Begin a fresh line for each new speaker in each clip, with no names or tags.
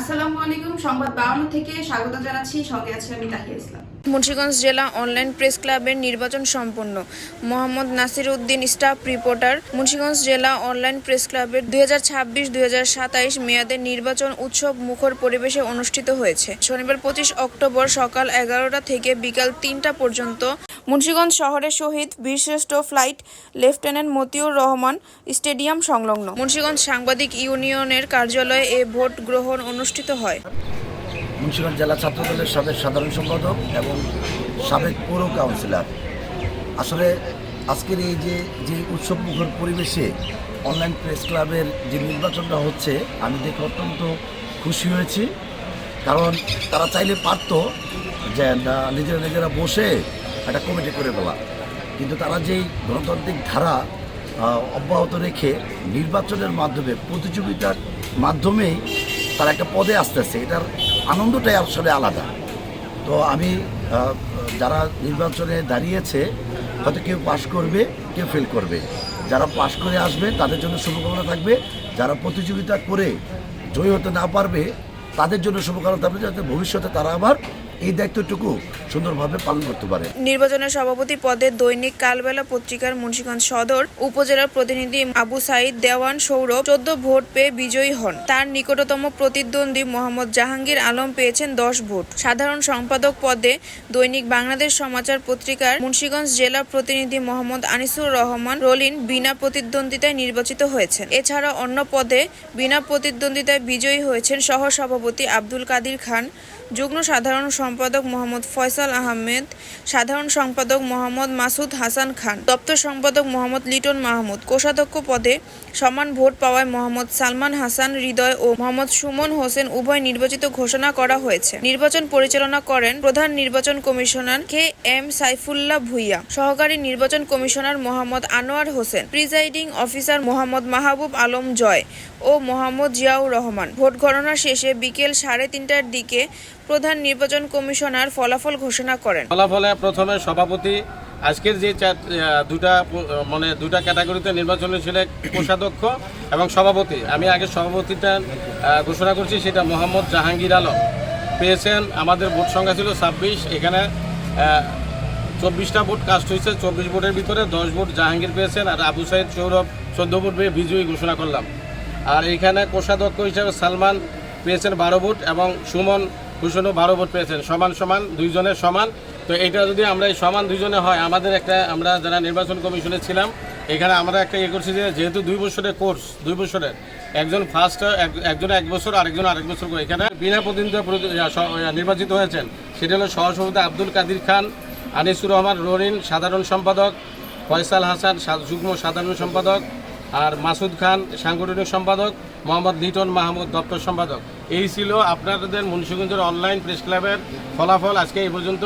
আসসালামু আলাইকুম সংবাদ বাউন্ন থেকে স্বাগত জানাচ্ছি সঙ্গে আছি আমি তাহিয়া ইসলাম
মুন্সিগঞ্জ জেলা অনলাইন প্রেস ক্লাবের নির্বাচন সম্পন্ন মোহাম্মদ নাসির উদ্দিন স্টাফ রিপোর্টার মুন্সিগঞ্জ জেলা অনলাইন প্রেস ক্লাবের দুই হাজার ছাব্বিশ দুই হাজার সাতাইশ মেয়াদের নির্বাচন উৎসব মুখর পরিবেশে অনুষ্ঠিত হয়েছে শনিবার পঁচিশ অক্টোবর সকাল এগারোটা থেকে বিকাল তিনটা পর্যন্ত মুন্সিগঞ্জ শহরের শহীদ বীরশ্রেষ্ঠ flight lieutenant Motiur Rahman stadium সংলগ্ন মুন্সিগঞ্জ সাংবাদিক ইউনিয়নের কার্যালয়ে এ ভোট গ্রহণ অনুষ্ঠিত হয়
মুন্সিগঞ্জ জেলা ছাত্রদলের সাবেক সাধারণ সম্পাদক এবং সাবেক পৌর কাউন্সিলর আসলে আজকের এই যে যে উৎসব মুখর পরিবেশে অনলাইন প্রেস ক্লাবের যে নির্বাচনটা হচ্ছে আমি দেখে অত্যন্ত খুশি হয়েছি কারণ তারা চাইলে পারত যে নিজেরা নিজেরা বসে একটা কমিটি করে দেওয়া কিন্তু তারা যেই গণতান্ত্রিক ধারা অব্যাহত রেখে নির্বাচনের মাধ্যমে প্রতিযোগিতার মাধ্যমেই তারা একটা পদে আসতেছে এটার আনন্দটাই আসলে আলাদা তো আমি যারা নির্বাচনে দাঁড়িয়েছে হয়তো কেউ পাশ করবে কেউ ফেল করবে যারা পাশ করে আসবে তাদের জন্য শুভকামনা থাকবে যারা প্রতিযোগিতা করে জয়ী হতে না পারবে তাদের জন্য শুভকামনা থাকবে যাতে ভবিষ্যতে তারা আবার এই দায়িত্বটুকু সুন্দরভাবে পালন করতে পারে
নির্বাচনের সভাপতি পদে দৈনিক কালবেলা পত্রিকার মুন্সিগঞ্জ সদর উপজেলার প্রতিনিধি আবু সাইদ দেওয়ান সৌরভ চোদ্দ ভোট পেয়ে বিজয়ী হন তার নিকটতম প্রতিদ্বন্দ্বী মোহাম্মদ জাহাঙ্গীর আলম পেয়েছেন দশ ভোট সাধারণ সম্পাদক পদে দৈনিক বাংলাদেশ সমাচার পত্রিকার মুন্সিগঞ্জ জেলা প্রতিনিধি মোহাম্মদ আনিসুর রহমান রলিন বিনা প্রতিদ্বন্দ্বিতায় নির্বাচিত হয়েছেন এছাড়া অন্য পদে বিনা প্রতিদ্বন্দ্বিতায় বিজয়ী হয়েছেন সহসভাপতি আব্দুল কাদির খান যুগ্ম সাধারণ সম্পাদক মোহাম্মদ ফয়সাল আহমেদ সাধারণ সম্পাদক মোহাম্মদ মাসুদ হাসান খান দপ্তর সম্পাদক মোহাম্মদ লিটন মাহমুদ কোষাধ্যক্ষ পদে সমান ভোট পাওয়ায় মোহাম্মদ সালমান হাসান হৃদয় ও মোহাম্মদ সুমন হোসেন উভয় নির্বাচিত ঘোষণা করা হয়েছে নির্বাচন পরিচালনা করেন প্রধান নির্বাচন commissioner K M Saifullah Bhuiyan সহকারী নির্বাচন commissioner Mohammad Anwar Hossain presiding officer Mohammad Mahbub Alam Joy ও মোহাম্মদ জিয়াউর রহমান ভোট গণনা শেষে বিকেল সাড়ে তিনটার দিকে প্রধান নির্বাচন কমিশনার ফলাফল ঘোষণা করেন
ফলাফলে প্রথমে সভাপতি আজকের যে দুটা মানে দুটা ক্যাটাগরিতে নির্বাচন হয়েছিল কোষাধ্যক্ষ এবং সভাপতি আমি আগে সভাপতিটা ঘোষণা করছি সেটা মোহাম্মদ জাহাঙ্গীর আলম পেয়েছেন আমাদের ভোট সংখ্যা ছিল ছাব্বিশ এখানে চব্বিশটা ভোট কাস্ট হয়েছে চব্বিশ ভোটের ভিতরে দশ ভোট জাহাঙ্গীর পেয়েছেন আর আবু সাইদ সৌরভ চোদ্দ ভোট পেয়ে বিজয়ী ঘোষণা করলাম আর এখানে কোষাধ্যক্ষ হিসাবে সালমান পেয়েছেন বারো ভোট এবং সুমন ভূষণও ভালো ভোট পেয়েছেন সমান সমান দুইজনের সমান তো এটা যদি আমরা এই সমান দুইজনে হয় আমাদের একটা আমরা যারা নির্বাচন কমিশনে ছিলাম এখানে আমরা একটা ইয়ে করছি যেহেতু দুই বছরের কোর্স দুই বছরের একজন ফার্স্ট একজন এক বছর আরেকজন আরেক বছর এখানে বিনা প্রতিনিধিত্ব নির্বাচিত হয়েছেন সেটা হলো সহসভাপতি আব্দুল কাদির খান আনিসুর রহমান রহিন সাধারণ সম্পাদক ফয়সাল হাসান যুগ্ম সাধারণ সম্পাদক আর মাসুদ খান সাংগঠনিক সম্পাদক মোহাম্মদ লিটন মাহমুদ দপ্তর সম্পাদক এই ছিল আপনাদের মুন্সীগঞ্জের অনলাইন প্রেস ক্লাবের ফলাফল আজকে এই পর্যন্ত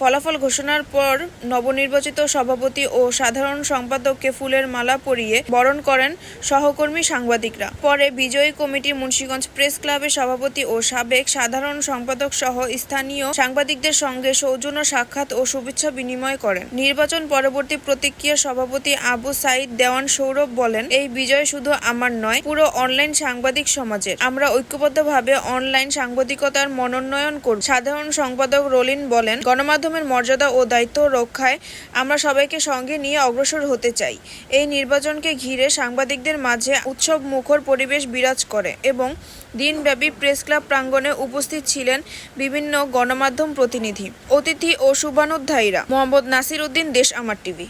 ফলাফল ঘোষণার পর নবনির্বাচিত সভাপতি ও সাধারণ সম্পাদককে ফুলের মালা পরিয়ে বরণ করেন সহকর্মী সাংবাদিকরা পরে বিজয়ী কমিটি মুন্সীগঞ্জ প্রেস ক্লাবের সভাপতি ও সাবেক সাধারণ সম্পাদক সহ স্থানীয় সাংবাদিকদের সঙ্গে সৌজন্য সাক্ষাৎ ও শুভেচ্ছা বিনিময় করেন নির্বাচন পরবর্তী প্রতিক্রিয়া সভাপতি আবু সাইদ দেওয়ান সৌরভ বলেন এই বিজয় শুধু আমার নয় পুরো অনলাইন সাংবাদিক সমাজের আমরা ঐক্যবদ্ধভাবে অনলাইন সাংবাদিকতার মনোন্নয়ন করব সাধারণ সম্পাদক রলিন বলেন গণমাধ্যম গণমাধ্যমের মর্যাদা ও দায়িত্ব রক্ষায় আমরা সবাইকে সঙ্গে নিয়ে অগ্রসর হতে চাই এই নির্বাচনকে ঘিরে সাংবাদিকদের মাঝে উৎসব মুখর পরিবেশ বিরাজ করে এবং দিনব্যাপী প্রেস ক্লাব প্রাঙ্গণে উপস্থিত ছিলেন বিভিন্ন গণমাধ্যম প্রতিনিধি অতিথি ও শুভানুধ্যায়ীরা মোহাম্মদ নাসির উদ্দিন দেশ আমার টিভি